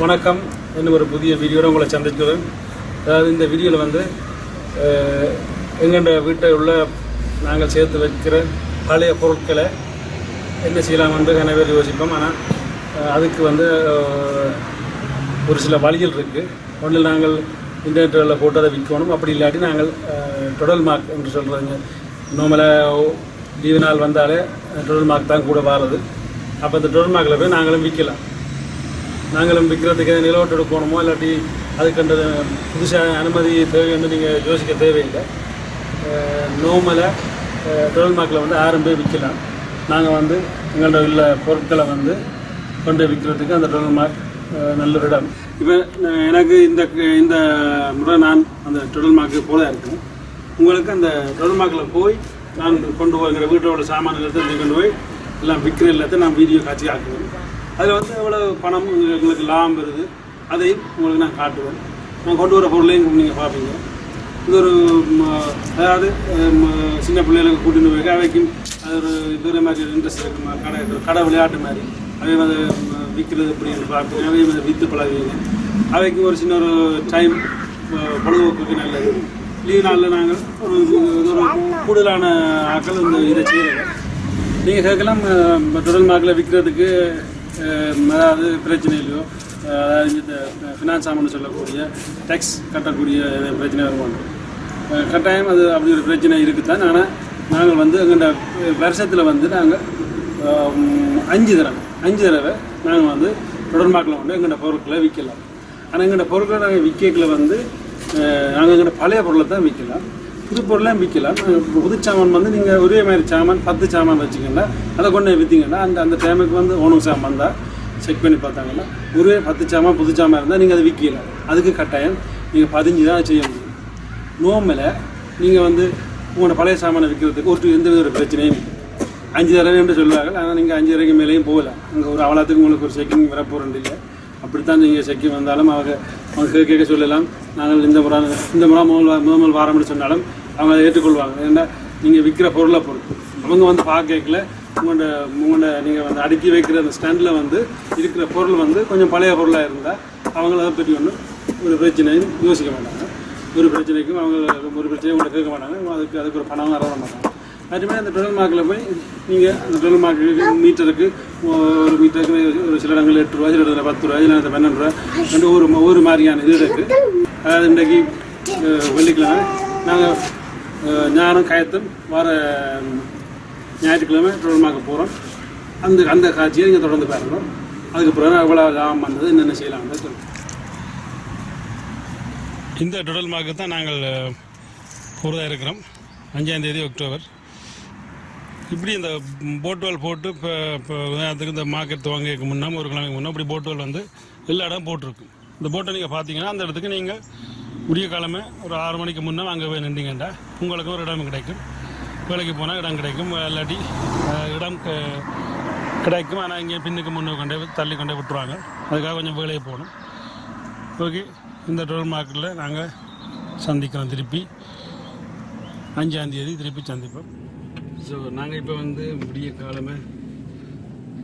வணக்கம். இன்னும் ஒரு புதிய வீடியோட உங்களை சந்திக்கிறேன். அதாவது இந்த வீடியோவில் வந்து அஹ், வீட்டை உள்ள நாங்கள் சேர்த்து வைக்கிற பழைய பொருட்களை என்ன செய்யலாம் என்று நிறைய பேர் யோசிப்போம். ஆனால் அதுக்கு வந்து ஒரு சில வழிகள் இருக்குது ஒன்றில் நாங்கள் இன்டர்நெட்டில் போட்டு அதை விற்கணும். அப்படி இல்லாட்டி நாங்கள் டொடல் மார்க் என்று சொல்கிறதுங்க நார்மலாக லீவு நாள் வந்தாலே டொடல் மார்க் தான் கூட வாரது. அப்போ இந்த டொடல் மார்க்கில் போய் நாங்களும் விற்கலாம். நாங்களும் விற்கிறதுக்கு நிலவட்டு எடுக்கணுமோ இல்லாட்டி அதுக்கு அந்த புதுசாக அனுமதி தேவைன்னு நீங்கள் யோசிக்க தேவையில்லை. நோமலை டொல் மார்க்கில் வந்து ஆயிரம் பேர் விற்கலாம். நாங்கள் வந்து எங்கள்ட்ட உள்ள பொருட்களை வந்து கொண்டு விற்கிறதுக்கு அந்த டொல் மார்க் நல்ல இடம். இப்போ எனக்கு இந்த இந்த முறை நான் அந்த டொல் மார்க்கு போல இருக்கேன். உங்களுக்கு அந்த டொல் மார்க்கில் போய் நான் கொண்டு போய் எங்கள் வீட்டோட சாமான எல்லாத்தையும் கொண்டு போய் எல்லாம் விற்கிற எல்லாத்தையும் நான் வீடியோ காட்சி ஆக்குவேன். அதில் வந்து எவ்வளோ பணம் எங்களுக்கு லாபம் வருது அதையும் உங்களுக்கு நான் காட்டுவேன். நான் கொண்டு வர பொருளையும் நீங்கள் பார்ப்பீங்க. இது ஒரு அதாவது சின்ன பிள்ளைகளுக்கு கூட்டிட்டு போய் அவைக்கும் அது ஒரு வேறு மாதிரி இன்ட்ரெஸ்ட் இருக்குமா கடை கடை விளையாட்டு மாதிரி. அவை மாதிரி விற்கிறது அப்படின்னு பார்த்து அவையும் வந்து விற்று பழகுவீங்க. அவைக்கு ஒரு சின்ன ஒரு டைம் பொழுதுபோக்குக்கு நல்லது. லீவ் நாளில் நாங்கள் ஒரு இது ஒரு கூடுதலான ஆட்கள் இந்த இதை செய்கிறோம் நீங்கள் கேட்கலாம் தொடர் மார்க்கில் விற்கிறதுக்கு அதாவது பிரச்சனையிலையோ அதாவது இந்த ஃபினான்ஸ் ஆமன்னு சொல்லக்கூடிய டேக்ஸ் கட்டக்கூடிய பிரச்சனை வருவாங்க கட்டாயம் அது அப்படி ஒரு பிரச்சனை இருக்குதான் ஆனால் நாங்கள் வந்து எங்கள்ட வருஷத்தில் வந்து நாங்கள் அஞ்சு தடவை அஞ்சு தடவை நாங்கள் வந்து தொடர்பாக்கில் வந்து எங்கள்ட பொருட்களை விற்கலாம் ஆனால் எங்கள்ட பொருட்களை நாங்கள் விற்கல வந்து நாங்கள் எங்கள்ட பழைய பொருளை தான் விற்கலாம். புது விற்கலாம் புது சாமான் வந்து நீங்கள் ஒரே மாதிரி சாமான் பத்து சாமான் வச்சுக்கோங்கன்னா அதை கொண்டு விற்றீங்கன்னா அந்த அந்த டைமுக்கு வந்து ஓணும் சாமான் தான் செக் பண்ணி பார்த்தாங்கன்னா ஒரே பத்து சாமான் புது சாமான் இருந்தால் நீங்கள் அதை விற்கலாம் அதுக்கு கட்டாயம் நீங்கள் பதிஞ்சு தான் செய்ய முடியும். நோம்பில் நீங்கள் வந்து உங்களோட பழைய சாமானை விற்கிறதுக்கு ஒரு எந்த வித ஒரு பிரச்சனையும் இல்லை. அஞ்சு தடவை என்று சொல்லுவாங்க ஆனால் நீங்கள் அஞ்சு தடவைக்கு மேலேயும் போகலாம் அங்கே ஒரு அவலத்துக்கு உங்களுக்கு ஒரு செக்கிங் வரப்போகிறது இல்லை. அப்படித்தான் நீங்கள் செக்கிங் வந்தாலும் அவங்க அவங்க கேட்க கேட்க சொல்லலாம். நாங்கள் இந்த முறை இந்த முறை முதல் முதல் வாரம்னு சொன்னாலும் அவங்க அதை ஏற்றுக்கொள்வாங்க. ஏன்னா நீங்கள் விற்கிற பொருளை பொறுத்து. அவங்க வந்து பார்க்கல உங்களோட உங்களோட நீங்கள் வந்து அடுக்கி வைக்கிற அந்த ஸ்டாண்டில் வந்து இருக்கிற பொருள் வந்து கொஞ்சம் பழைய பொருளாக இருந்தால் அவங்கள அதை பற்றி ஒன்றும் ஒரு பிரச்சனையும் யோசிக்க மாட்டாங்க. ஒரு பிரச்சனைக்கும் அவங்க ஒரு பிரச்சனையும் உங்களை கேட்க மாட்டாங்க. அதுக்கு அதுக்கு ஒரு பணம் வர மாட்டாங்க. அதுமாதிரி அந்த டுவெல் மார்க்கில் போய் நீங்கள் அந்த டுவெல் மார்க்கு மீட்டருக்கு ஒரு மீட்டருக்கு ஒரு சில இடங்கள் எட்டு ரூபா சில இடத்துல பத்து ரூபா சில இடத்துல பன்னெண்டு ரூபா ரெண்டு ஒரு ஒரு மாதிரியான இது இருக்குது அதாவது இன்றைக்கு வெள்ளிக்கிழமை நாங்கள் ஞானம் கயத்தும் வர ஞாயிற்றுக்கிழமை தொடர்பாக போகிறோம் அந்த அந்த காட்சியை நீங்கள் தொடர்ந்து பாருங்கள். அதுக்கு பிறகு எவ்வளோ லாபம் வந்தது. என்னென்ன செய்யலாம் சொல்லுங்கள். இந்த டுடல் மார்க்கு தான் நாங்கள் போகிறதா இருக்கிறோம். அஞ்சாம் தேதி அக்டோபர். இப்படி இந்த போட்வால் போட்டு இப்போ இப்போ உதாரணத்துக்கு இந்த மார்க்கெட் துவங்கிறதுக்கு முன்னாம ஒரு கிழமைக்கு முன்னே இப்படி போட்வால் வந்து எல்லா இடம் போட்டிருக்கு இந்த போட்டை நீங்கள் பார்த்தீங்கன்னா அந்த இடத்துக்கு நீங்கள் உரிய காலமே ஒரு ஆறு மணிக்கு முன்னே அங்கே போய் நின்றீங்கண்டா? உங்களுக்கு ஒரு இடம் கிடைக்கும். வேலைக்கு போனால் இடம் கிடைக்கும். இல்லாட்டி இடம் க- கிடைக்கும். ஆனால் இங்கே பின்னுக்கு முன்னே கொண்டே தள்ளி கொண்டே விட்டுருவாங்க. அதுக்காக கொஞ்சம் வேலையை போகணும். ஓகே இந்த டோல் மார்க்கெட்டில் நாங்கள் சந்திக்கிறோம் திருப்பி. அஞ்சாந்தேதி திருப்பி சந்திப்போம். ஸோ நாங்கள் இப்போ வந்து விடிய காலமே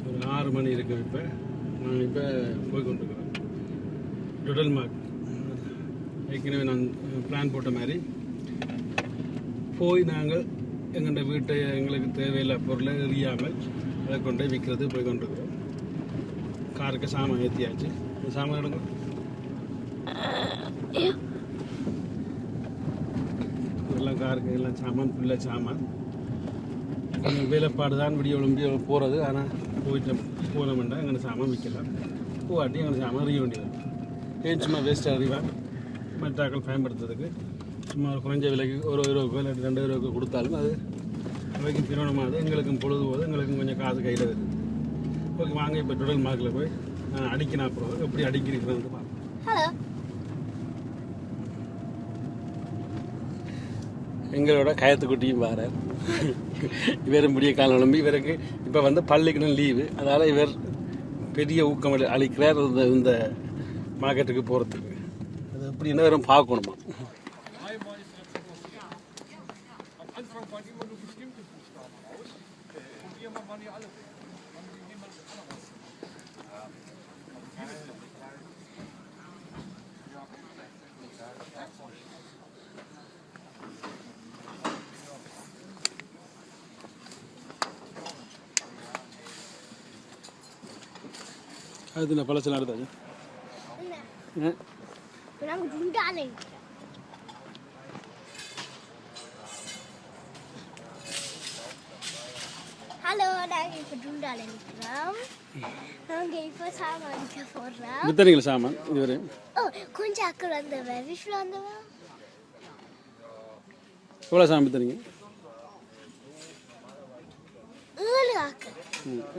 ஒரு ஆறு மணி இருக்குது இப்போ. நாங்கள் இப்போ போய் கொண்டிருக்கிறோம். Total mark. ஏற்கனவே நான் பிளான் போட்ட மாதிரி. போய் நாங்கள் எங்கள்ட வீட்டை எங்களுக்கு தேவையில்லை பொருளை எறியாமல் அதை கொண்டு விற்கிறது போய் கொண்டிருக்கிறோம். காருக்கு சாமான் ஏற்றியாச்சு இந்த சாமான் எடுங்க. எல்லாம் காருக்கு எல்லாம் சாமான் ஃபுல்லாக சாமான். கொஞ்சம் வேலைப்பாடு தான் விடிய விளம்பி போகிறது ஆனால் போயிட்டு போனோம்னா எங்கே சாமான் விற்கலாம். பூவாட்டி எங்களை சாமான் அறிய வேண்டியது. ஏன் சும்மா வேஸ்ட்டாக அறிவான் மற்றாக்கள் பயன்படுத்துறதுக்கு சும்மா ஒரு குறைஞ்ச விலைக்கு ஒரு ரூபாய்க்கோ இல்லாட்டி ரெண்டு ரூபாய்க்கோ கொடுத்தாலும் அது அவைக்கு பின்னணமாகுது எங்களுக்கும் பொழுது போது எங்களுக்கும் கொஞ்சம் காசு கையில் வருது ஓகே வாங்க இப்போ டொடல் மார்க்கில் போய் நான் அடிக்கினா அப்புறம் எப்படி அடிக்கிறீங்கிறது பார்ப்போம். எங்களோட கயத்துக்குட்டியும் வார இவர் முடிய காலம் நம்பி இவருக்கு இப்போ வந்து பள்ளிக்கணும் லீவு அதனால் இவர் பெரிய ஊக்கம் அளி- அளிக்கிறார் இந்த இந்த மார்க்கெட்டுக்கு போகிறதுக்கு எப்படி என்ன பார்க்கணுமா? நடத்தாது ಪಳಚನಾಡ್ತಾ பழசெல்லாம் எடுத்தாச்சு இல்ல ஆ இப்ப நாங்க குண்டால ஹலோ நாங்க இப்ப குண்டால நிக்கிறோம் நாங்க இப்ப சாமானிக்க போடுறோம் சாமான் ஓ கொஞ்சம் அக்கள் வந்தவ விஷ்ணு வந்தவ எவ்வளோ சாமான் வித்தனீங்க ஏழு ஆக்கள்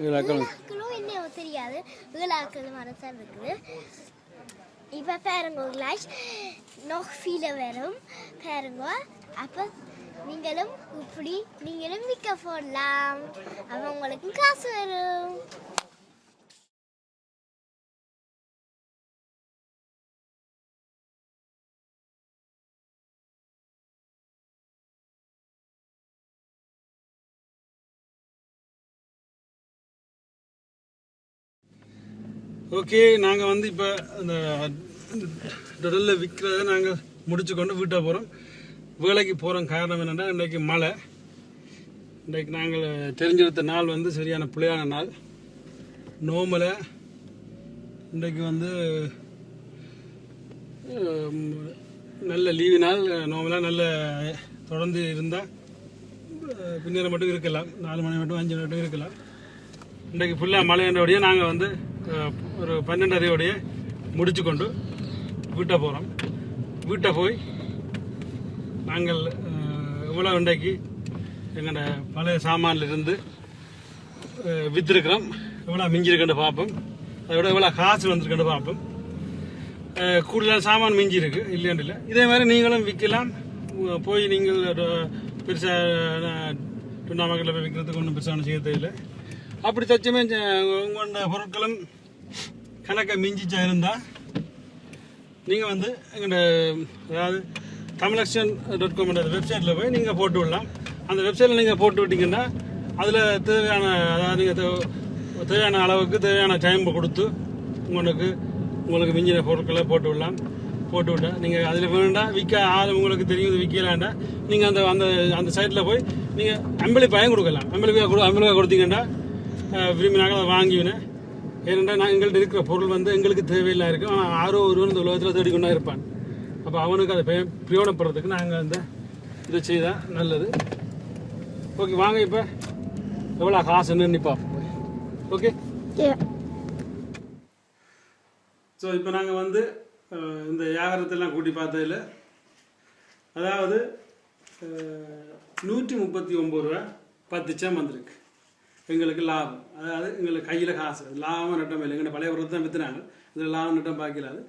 ஏழு அக்கள் ஏழு ஆக்களும் என்ன தெரியாது ஏழு ஆக்கள் மரத்தான் இருக்குது இப்ப பாருங்க கிளாஸ் noch viele வரும் பாருங்க அப்ப நீங்களும் இப்படி நீங்களும் விற்க போடலாம் அப்ப உங்களுக்கு காசு வரும் ஓகே நாங்கள் வந்து இப்போ அந்த டொடலில் விற்கிறத நாங்கள் முடிச்சு கொண்டு வீட்டை போகிறோம் வேலைக்கு போகிறோம் காரணம் என்னென்னா இன்றைக்கு மழை. இன்றைக்கு நாங்கள் தெரிஞ்செடுத்த நாள் வந்து சரியான பிள்ளையான நாள். நோமலை இன்றைக்கு வந்து நல்ல லீவு நாள். நோமலாக நல்ல தொடர்ந்து இருந்தால் பின்னேற மட்டும் இருக்கலாம். நாலு மணி மட்டும் அஞ்சு மணி மட்டும் இருக்கலாம். இன்றைக்கு ஃபுல்லாக மழையோடைய நாங்கள் வந்து ஒரு பன்னெண்டரையோடைய முடிச்சு கொண்டு வீட்டை போகிறோம் வீட்டை போய் நாங்கள் இவ்வளோ இன்றைக்கு எங்களோட பழைய சாமான்லேருந்து வித்திருக்கிறோம். எவ்வளோ மிஞ்சிருக்குன்னு பார்ப்போம். அதை விட எவ்வளோ காசு வந்திருக்குன்னு பார்ப்போம். கூடுதலாக சாமான் மிஞ்சி இருக்கு இல்லையாண்டு இல்லை. இதே மாதிரி நீங்களும் விற்கலாம். போய் நீங்கள் பெருசாக டுண்டாமக்கல்ல போய் விற்கிறதுக்கு ஒன்றும் பெருசான செய்ய தேவையில்லை. அப்படி தச்சுமே உங்களோட பொருட்களும் கணக்கை மிஞ்சிச்சா இருந்தால் நீங்கள் வந்து எங்களோட அதாவது தமிழக்ஷன் டாட் காம் வெப்சைட்டில் போய் நீங்கள் போட்டு விடலாம். அந்த வெப்சைட்டில் நீங்கள் போட்டு விட்டிங்கன்னா அதில் தேவையான அதாவது நீங்கள் தேவையான அளவுக்கு தேவையான டைம் கொடுத்து உங்களுக்கு உங்களுக்கு மிஞ்சின பொருட்களை போட்டு விடலாம். போட்டு விட்டா நீங்கள் அதில் வேண்டாம் விற்க ஆள் உங்களுக்கு தெரியும் விற்கலாண்டா நீங்கள் அந்த அந்த அந்த சைட்டில் போய் நீங்கள் அம்பளி பயம் கொடுக்கலாம். அம்பளி கொடு அம்பளி கொடுத்தீங்கன்னா அஹ், விரும்பினாக்க அதை வாங்கிவினேன் ஏனென்றால் நான் எங்கள்கிட்ட இருக்கிற பொருள் வந்து எங்களுக்கு தேவையில்லா இருக்கும் ஆனால் ஆரோ ஒருவன் இந்த உலகத்தில் தேடிக்கொண்டா இருப்பான். அப்போ அவனுக்கு அதை பிரயோஜனப்படுறதுக்கு நாங்கள் அந்த இதை செய்தால் நல்லது. ஓகே வாங்க இப்போ. எவ்வளோ காசுன்னு பார்ப்போம் ஓகே ஸோ இப்போ நாங்கள் வந்து இந்த வியாபாரத்தெல்லாம் கூட்டி பார்த்ததில் அதாவது நூற்றி முப்பத்தி ஒம்பது ரூபா பத்து சம் வந்திருக்கு. எங்களுக்கு லாபம். அதாவது எங்களுக்கு கையில் காசு. லாபம் நட்டம் இல்லை. எங்கள் பழைய பொருள் தான் விற்றுனாங்க இதில் லாபம் நட்டம் பார்க்கலாது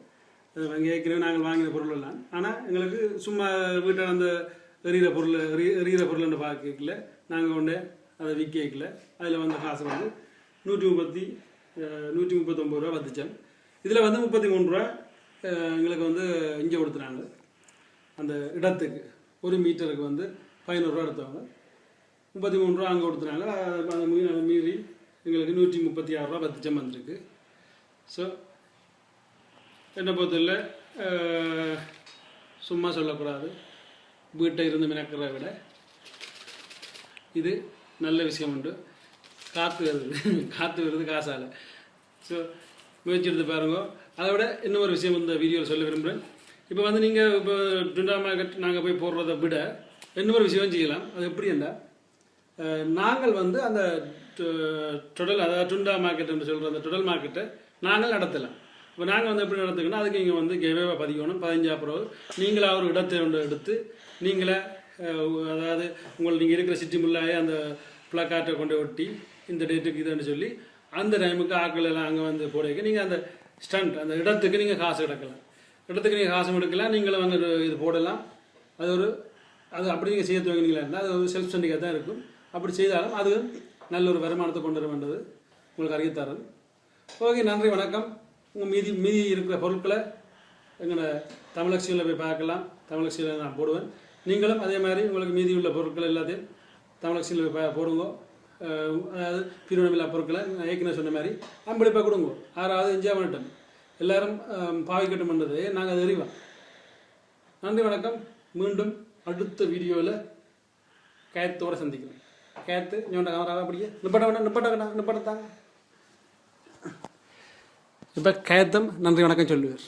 அது வாங்கி ஏற்கனவே நாங்கள் வாங்கின பொருள் எல்லாம். ஆனால் எங்களுக்கு சும்மா வீட்டில் அந்த எறிகிற பொருள் எறி எறிகிற பொருள்னு பார்க்கல நாங்கள் கொண்டு அதை விற்கல அதில் வந்த காசு வந்து நூற்றி முப்பத்தி நூற்றி முப்பத்தொம்பது ரூபா பத்துச்சம் இதில் வந்து முப்பத்தி மூணு ரூபா எங்களுக்கு வந்து இங்கே கொடுத்துனாங்க. அந்த இடத்துக்கு. ஒரு மீட்டருக்கு வந்து பதினோருவா எடுத்தவங்க. முப்பத்தி மூணு ரூபா அங்கே கொடுத்துனாங்க அது- அந்த மீ- மீறி எங்களுக்கு நூற்றி முப்பத்தி ஆறு ரூபா பத்துச்சம் வந்திருக்கு. ஸோ என்னை பொறுத்தவரையில் சும்மா சொல்லக்கூடாது. வீட்டை இருந்து மினக்கிறத விட இது நல்ல விஷயம் உண்டு. காற்று வருது. காற்று வருது காசால். ஸோ முயற்சி எடுத்து பாருங்க. அதை விட இன்னொரு விஷயம் இந்த வீடியோவில் சொல்ல விரும்புகிறேன் இப்போ வந்து நீங்கள் இப்போ டுண்டா மார்க்கெட் நாங்கள் போய் போடுறத விட இன்னொரு விஷயம் செய்யலாம். அது எப்படி என்றால் நாங்கள் வந்து அந்த தொடல் அதாவது டுண்டா மார்க்கெட் என்று சொல்கிற அந்த தொடல் மார்க்கெட்டை நாங்கள் நடத்தலாம் இப்போ நாங்கள் வந்து எப்படி நடத்துக்கணும் அதுக்கு இங்கே வந்து கெவேவா பதிக்கணும் பதினஞ்சா பிறகு நீங்களே ஒரு இடத்தை ஒன்று எடுத்து நீங்களே அதாவது உங்கள் நீங்கள் இருக்கிற சிட்டி முள்ளாயே அந்த பிளக்கார்ட்டை கொண்டு ஒட்டி இந்த டேட்டுக்கு இதுன்னு சொல்லி அந்த டைமுக்கு ஆட்கள் எல்லாம் அங்கே வந்து போடைக்க நீங்கள் அந்த ஸ்டண்ட் அந்த இடத்துக்கு நீங்கள் காசு எடுக்கலாம். இடத்துக்கு நீங்கள் காசு எடுக்கலாம் நீங்களும் வந்து இது போடலாம். அது ஒரு அது அப்படி நீங்கள் செய்ய துவங்கினீங்களா அது ஒரு செல்ஃப் ஸ்டண்டிக்காக தான் இருக்கும். அப்படி செய்தாலும் அது நல்ல ஒரு வருமானத்தை கொண்டு வர வேண்டது உங்களுக்கு அறிவித்தார்கள் ஓகே நன்றி வணக்கம். உங்கள் மீதி மீதி இருக்கிற பொருட்களை எங்களோட தமிழக்சியில் போய் பார்க்கலாம். தமிழக்சியில் நான் போடுவேன். நீங்களும் அதே மாதிரி உங்களுக்கு மீதி உள்ள பொருட்கள் எல்லாத்தையும் தமிழக்சியில் போய் போடுங்க. அதாவது பிரிவினமில்லா பொருட்களை நான் ஏற்கனவே சொன்ன மாதிரி அம்பளிப்பாக கொடுங்க. ஆறாவது என்ஜாய் பண்ணட்டும் எல்லாரும் பாவிக்கட்டும் பண்ணுறது நாங்கள் அது அறிவோம். நன்றி வணக்கம். மீண்டும் அடுத்த வீடியோவில் கயத்தோடு சந்திக்கிறோம் கயத்து நீ கேமராவை அப்படியே. நிப்பட்ட வேண்டாம் நிப்பட்ட நிப்பட்டத்தாங்க இப்போ கயத்தம் நன்றி வணக்கம் சொல்லுவார்.